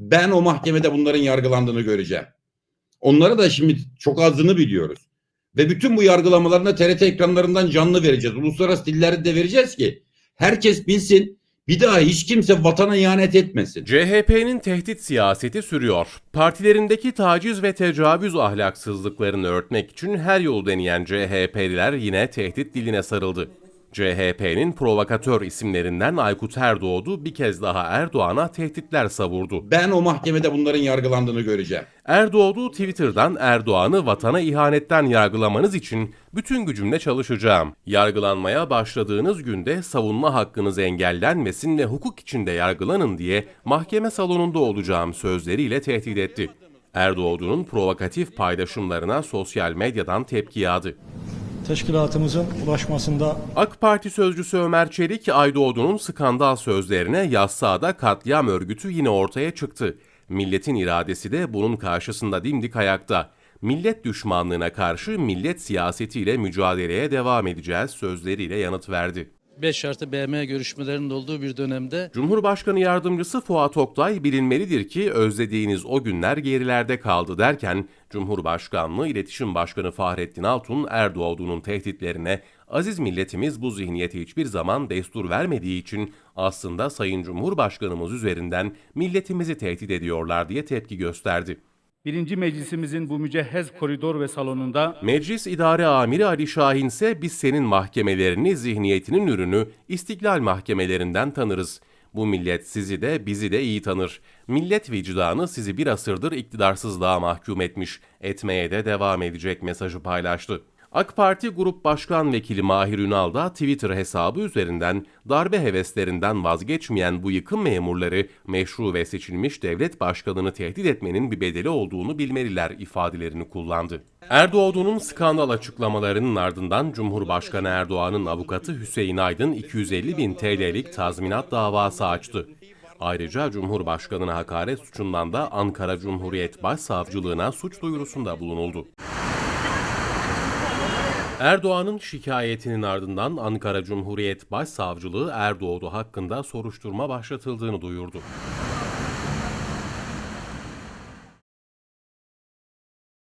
Ben o mahkemede bunların yargılandığını göreceğim. Onları da şimdi çok azını biliyoruz. Ve bütün bu yargılamalarını TRT ekranlarından canlı vereceğiz. Uluslararası dillerde de vereceğiz ki herkes bilsin bir daha hiç kimse vatana ihanet etmesin. CHP'nin tehdit siyaseti sürüyor. Partilerindeki taciz ve tecavüz ahlaksızlıklarını örtmek için her yol deneyen CHP'liler yine tehdit diline sarıldı. CHP'nin provokatör isimlerinden Aykut Erdoğdu bir kez daha Erdoğan'a tehditler savurdu. Ben o mahkemede bunların yargılandığını göreceğim. Erdoğdu Twitter'dan Erdoğan'ı vatana ihanetten yargılamanız için bütün gücümle çalışacağım. Yargılanmaya başladığınız günde savunma hakkınız engellenmesin ve hukuk içinde yargılanın diye mahkeme salonunda olacağım sözleriyle tehdit etti. Erdoğdu'nun provokatif paylaşımlarına sosyal medyadan tepki yağdı. Teşkilatımızın ulaşmasında AK Parti sözcüsü Ömer Çelik, Aydoğdu'nun skandal sözlerine yassada katliam örgütü yine ortaya çıktı. Milletin iradesi de bunun karşısında dimdik ayakta. Millet düşmanlığına karşı millet siyasetiyle mücadeleye devam edeceğiz sözleriyle yanıt verdi. 5 artı BM görüşmelerinin olduğu bir dönemde Cumhurbaşkanı Yardımcısı Fuat Oktay bilinmelidir ki özlediğiniz o günler gerilerde kaldı derken Cumhurbaşkanlığı İletişim Başkanı Fahrettin Altun Erdoğdu'nun tehditlerine aziz milletimiz bu zihniyete hiçbir zaman destur vermediği için aslında Sayın Cumhurbaşkanımız üzerinden milletimizi tehdit ediyorlar diye tepki gösterdi. Birinci meclisimizin bu mücehhez koridor ve salonunda Meclis İdare Amiri Ali Şahin ise biz senin mahkemelerini zihniyetinin ürünü istiklal mahkemelerinden tanırız. Bu millet sizi de bizi de iyi tanır. Millet vicdanı sizi bir asırdır iktidarsızlığa mahkum etmiş, etmeye de devam edecek mesajı paylaştı. AK Parti Grup Başkan Vekili Mahir Ünal da Twitter hesabı üzerinden darbe heveslerinden vazgeçmeyen bu yıkım memurları meşru ve seçilmiş devlet başkanını tehdit etmenin bir bedeli olduğunu bilmeliler ifadelerini kullandı. Erdoğdu'nun skandal açıklamalarının ardından Cumhurbaşkanı Erdoğan'ın avukatı Hüseyin Aydın 250 bin TL'lik tazminat davası açtı. Ayrıca Cumhurbaşkanı'na hakaret suçundan da Ankara Cumhuriyet Başsavcılığına suç duyurusunda bulunuldu. Erdoğan'ın şikayetinin ardından Ankara Cumhuriyet Başsavcılığı Erdoğdu hakkında soruşturma başlatıldığını duyurdu.